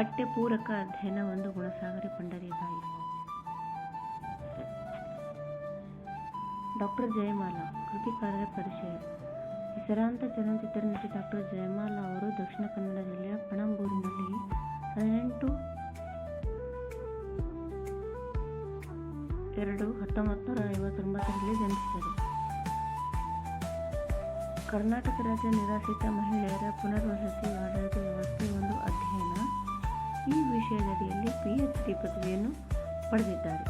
ಪಠ್ಯಪೂರಕ ಅಧ್ಯಯನ ಒಂದು ಗುಣಸಾಗರ ಪಂಡರೀಬಾಯಿ ಡಾಕ್ಟರ್ ಜಯಮಾಲಾ ಕೃತಿಕಾರರ ಪರಿಚಯ ಹೆಸರಾಂತ ಚಲನಚಿತ್ರ ನಟಿ ಡಾಕ್ಟರ್ ಜಯಮಾಲಾ ಅವರು ದಕ್ಷಿಣ ಕನ್ನಡ ಜಿಲ್ಲೆಯ ಪಣಂಬೂರಿನಲ್ಲಿ ಹದಿನೆಂಟು ಎರಡು ಹತ್ತೊಂಬತ್ತು ನೂರ ಐವತ್ತೊಂಬತ್ತರಲ್ಲಿ ಜನಿಸಿದರು. ಕರ್ನಾಟಕ ರಾಜ್ಯ ನಿರಾಶ್ರಿತ ಮಹಿಳೆಯರ ಪುನರ್ವಸತಿ ಆಡಳಿತ ವ್ಯವಸ್ಥೆ ಒಂದು ಅಧ್ಯಯನ. ಈ ವಿಷಯದಡಿಯಲ್ಲಿ ಪಿ ಎಚ್ ಡಿ ಪದವಿಯನ್ನು ಪಡೆದಿದ್ದಾರೆ.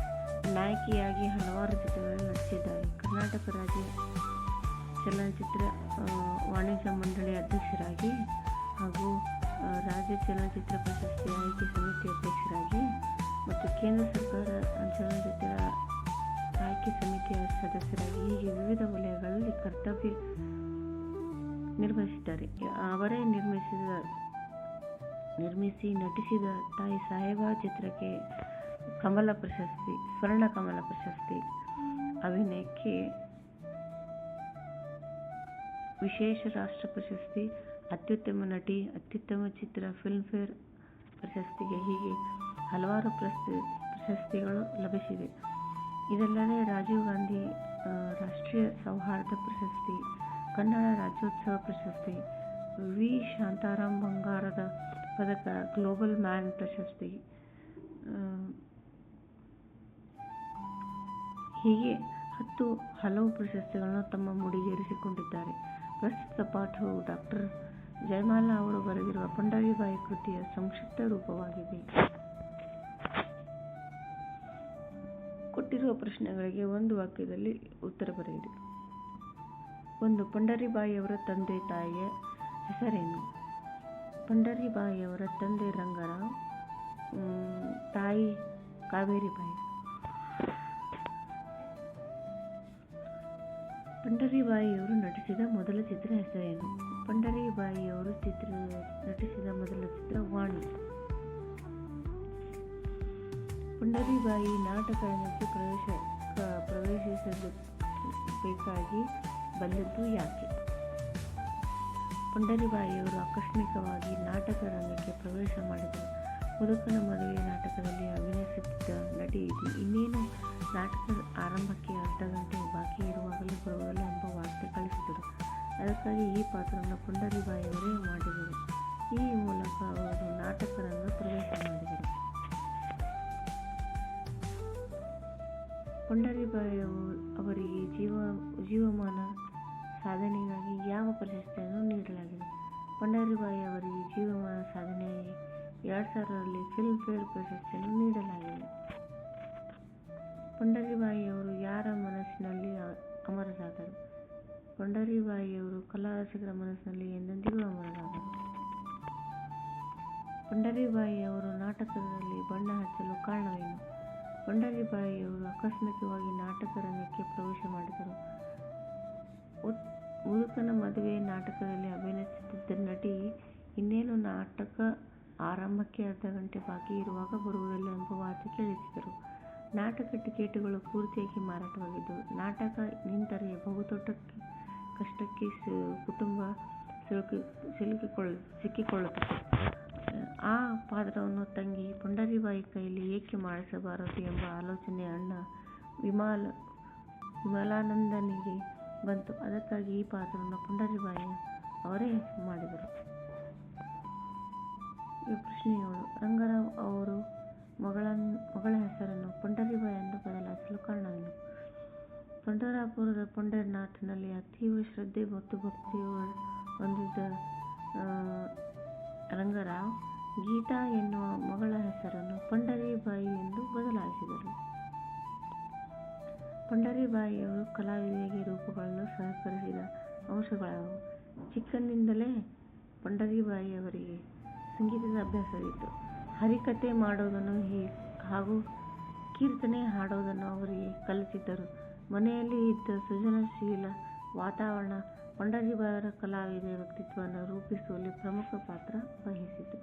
ನಾಯಕಿಯಾಗಿ ಹಲವಾರು ಚಿತ್ರಗಳನ್ನು ನಡೆಸಿದ್ದಾರೆ ಕರ್ನಾಟಕ ರಾಜ್ಯ ಚಲನಚಿತ್ರ ವಾಣಿಜ್ಯ ಮಂಡಳಿ ಅಧ್ಯಕ್ಷರಾಗಿ ಹಾಗೂ ರಾಜ್ಯ ಚಲನಚಿತ್ರ ಪ್ರಶಸ್ತಿ ಆಯ್ಕೆ ಸಮಿತಿ ಅಧ್ಯಕ್ಷರಾಗಿ ಮತ್ತು ಕೇಂದ್ರ ಸರ್ಕಾರ ಚಲನಚಿತ್ರ ಆಯ್ಕೆ ಸಮಿತಿಯ ಸದಸ್ಯರಾಗಿ ಹೀಗೆ ವಿವಿಧ ವಲಯಗಳಲ್ಲಿ ಕರ್ತವ್ಯ ನಿರ್ವಹಿಸಿದ್ದಾರೆ. ಅವರೇ ನಿರ್ಮಿಸಿದ ನಿರ್ಮಿಸಿ ನಟಿಸಿದ ತಾಯಿ ಸಾಹೇಬ ಚಿತ್ರಕ್ಕೆ ಕಮಲ ಪ್ರಶಸ್ತಿ, ಸ್ವರ್ಣ ಕಮಲ ಪ್ರಶಸ್ತಿ ಅಭಿನಯಕ್ಕೆ ವಿಶೇಷ ರಾಷ್ಟ್ರ ಪ್ರಶಸ್ತಿ, ಅತ್ಯುತ್ತಮ ನಟಿ, ಅತ್ಯುತ್ತಮ ಚಿತ್ರ ಫಿಲ್ಮ್ಫೇರ್ ಪ್ರಶಸ್ತಿಗೆ ಹೀಗೆ ಹಲವಾರು ಪ್ರಶಸ್ತಿ ಪ್ರಶಸ್ತಿಗಳು ಲಭಿಸಿವೆ. ಇದಲ್ಲದೆ ರಾಜೀವ್ ಗಾಂಧಿ ರಾಷ್ಟ್ರೀಯ ಸೌಹಾರ್ದ ಪ್ರಶಸ್ತಿ, ಕನ್ನಡ ರಾಜ್ಯೋತ್ಸವ ಪ್ರಶಸ್ತಿ, ವಿ. ಶಾಂತಾರಾಮ್ ಪದಕ ಗ್ಲೋಬಲ್ ಮ್ಯಾನ್ ಪ್ರಶಸ್ತಿ. ಹೀಗೆ ಹತ್ತು ಹಲವು ಪ್ರಶಸ್ತಿಗಳನ್ನು ತಮ್ಮ ಮುಡಿಗೇರಿಸಿಕೊಂಡಿದ್ದಾರೆ. ಪ್ರಸ್ತುತ ಪಾಠವು ಡಾಕ್ಟರ್ ಜಯಮಾಲಾ ಅವರು ಬರೆದಿರುವ ಪಂಡರಿಬಾಯಿ ಕೃತಿಯ ಸಂಕ್ಷಿಪ್ತ ರೂಪವಾಗಿದೆ. ಕೊಟ್ಟಿರುವ ಪ್ರಶ್ನೆಗಳಿಗೆ ಒಂದು ವಾಕ್ಯದಲ್ಲಿ ಉತ್ತರ ಬರೆಯಿರಿ. ಒಂದು ಪಂಡರಿಬಾಯಿಯವರ ತಂದೆ ತಾಯಿಯ ಹೆಸರೇನು? ಪಂಡರಿಬಾಯಿಯವರ ತಂದೆ ರಂಗರಾವ್ ತಾಯಿ ಕಾವೇರಿಬಾಯಿ ಪಂಡರಿಬಾಯಿಯವರು ನಟಿಸಿದ ಮೊದಲ ಚಿತ್ರ ಹೆಸರೇನು ಪಂಡರಿಬಾಯಿಯವರು ಚಿತ್ರ ನಟಿಸಿದ ಮೊದಲ ಚಿತ್ರ ವಾಣಿ. ಪಂಡರಿಬಾಯಿ ನಾಟಕ ರಂಗಕ್ಕೆ ಪ್ರವೇಶ ಪ್ರವೇಶಿಸಲು ಬೇಕಾಗಿ ಬಂದದ್ದು ಯಾಕೆ? ಪಂಡರಿಬಾಯಿಯವರು ಆಕಸ್ಮಿಕವಾಗಿ ನಾಟಕ ರಂಗಕ್ಕೆ ಪ್ರವೇಶ ಮಾಡಿದರು. ಮುದುಕನ ಮದುವೆ ನಾಟಕದಲ್ಲಿ ಅಭಿನಯಿಸುತ್ತಿದ್ದ ನಟಿ ಇದು ಇನ್ನೇನು? ನಾಟಕ ಆರಂಭಕ್ಕೆ ಅರ್ಧ ಗಂಟೆ ಬಾಕಿ ಇರುವಾಗಲೂ ಬರುವುದಿಲ್ಲ ಎಂಬ ವಾರ್ತೆ ಕಳಿಸಿದರು. ಅದಕ್ಕಾಗಿ ಈ ಪಾತ್ರವನ್ನು ಪುಂಡರಿಬಾಯಿಯವರೇ ಮಾಡಿದರು. ಈ ಮೂಲಕ ಅವರು ನಾಟಕರನ್ನು ಪ್ರವೇಶ ಮಾಡಿದರು. ಪಂಡರಿಬಾಯಿ ಅವ- ಅವರಿಗೆ ಜೀವ, ಜೀವಮಾನ ಸಾಧನೆಗಾಗಿ ಯಾವ ಪ್ರಶಸ್ತಿಯನ್ನು ನೀಡಲಾಗಿದೆ. ಪಂಡರಿಬಾಯಿ ಅವರಿಗೆ ಜೀವಮಾನ ಸಾಧನೆಯಾಗಿ ಎರಡು ಸಾವಿರರಲ್ಲಿ ಫಿಲ್ಮ್ಫೇರ್ ಪ್ರಶಸ್ತಿಯನ್ನು ನೀಡಲಾಗಿದೆ. ಪಂಡರಿಬಾಯಿಯವರು ಯಾರ ಮನಸ್ಸಿನಲ್ಲಿ ಅಮರರಾದರು? ಪಂಡರಿಬಾಯಿಯವರು ಕಲಾರಸಿಕರ ಮನಸ್ಸಿನಲ್ಲಿ ಎಂದೆಂದಿಗೂ ಅಮರರಾದರು? ಪಂಡರಿಬಾಯಿಯವರು ನಾಟಕದಲ್ಲಿ ಬಣ್ಣ ಹಚ್ಚಲು ಕಾರಣವೇನು? ಪಂಡರಿಬಾಯಿಯವರು ಆಕಸ್ಮಿಕವಾಗಿ ನಾಟಕ ರಂಗಕ್ಕೆ ಪ್ರವೇಶ ಮಾಡಿದರು. ಮುದುಕನ ಮದುವೆ ನಾಟಕದಲ್ಲಿ ಅಭಿನಯಿಸುತ್ತಿದ್ದ ನಟಿ, ಇನ್ನೇನು ನಾಟಕ ಆರಂಭಕ್ಕೆ ಅರ್ಧ ಗಂಟೆ ಬಾಕಿ ಇರುವಾಗ ಬರುವುದಿಲ್ಲ ಎಂಬ ವಾರ್ತೆ ಕೇಳಿಸಿದರು. ನಾಟಕ ಟಿಕೆಟುಗಳು ಪೂರ್ತಿಯಾಗಿ ಮಾರಾಟವಾಗಿದ್ದವು. ನಾಟಕ ನಿಂತರೆ ಬಹುದೊಡ್ಡ ಕಷ್ಟಕ್ಕೆ ಕುಟುಂಬ ಸಿಲುಕಿ, ಸಿಲುಕಿಕೊಳ್ಳ, ಸಿಕ್ಕಿಕೊಳ್ಳುತ್ತದೆ. ಆ ಪಾತ್ರವನ್ನು ತಂಗಿ ಪುಂಡರಿಬಾಯಿ ಕೈಯಲ್ಲಿ ಏಕೆ ಮಾಡಿಸಬಾರದು ಎಂಬ ಆಲೋಚನೆ ಅಣ್ಣ ವಿಮಾಲ, ವಿಮಲಾನಂದನಿಗೆ ಬಂತು. ಅದಕ್ಕಾಗಿ ಈ ಪಾತ್ರವನ್ನು ಪುಂಡರಿಬಾಯಿ ಅವರೇ ಮಾಡಿದರು. ಈ ಪ್ರಶ್ನೆಯವಳು ರಂಗರಾವ್ ಅವರು ಮಗಳ ಮಗಳ ಹೆಸರನ್ನು ಪಂಡರಿಬಾಯಿ ಎಂದು ಬದಲಾಯಿಸಲು ಕಾರಣವೇನು? ಪಂಡರಾಪುರದ ಪುಂಡರನಾಥನಲ್ಲಿ ಅತೀವ ಶ್ರದ್ಧೆ ಮತ್ತು ಭಕ್ತಿ ಹೊಂದಿದ್ದ ರಂಗರಾವ್ ಗೀತಾ ಎನ್ನುವ ಮಗಳ ಹೆಸರನ್ನು ಪಂಡರಿಬಾಯಿ ಎಂದು ಬದಲಾಯಿಸಿದರು. ಪಂಡರಿಬಾಯಿಯವರು ಕಲಾವಿದೆಗೆ ರೂಪುಗೊಳ್ಳಲು ಸಹಕರಿಸಿದ ಅಂಶಗಳಾವು ಚಿಕ್ಕಂದಿನಿಂದಲೇ ಪಂಡರಿಬಾಯಿಯವರಿಗೆ ಸಂಗೀತದ ಅಭ್ಯಾಸವಿತ್ತು. ಹರಿಕಥೆ ಮಾಡೋದನ್ನು ಹೇ, ಹಾಗೂ ಕೀರ್ತನೆ ಹಾಡೋದನ್ನು ಅವರಿಗೆ ಕಲಿಸಿದ್ದರು. ಮನೆಯಲ್ಲಿ ಇದ್ದ ಸೃಜನಶೀಲ ವಾತಾವರಣ ಪಂಡರಿಬಾಯಿಯವರ ಕಲಾವಿದೆಯ ವ್ಯಕ್ತಿತ್ವವನ್ನು ರೂಪಿಸುವಲ್ಲಿ ಪ್ರಮುಖ ಪಾತ್ರ ವಹಿಸಿತು.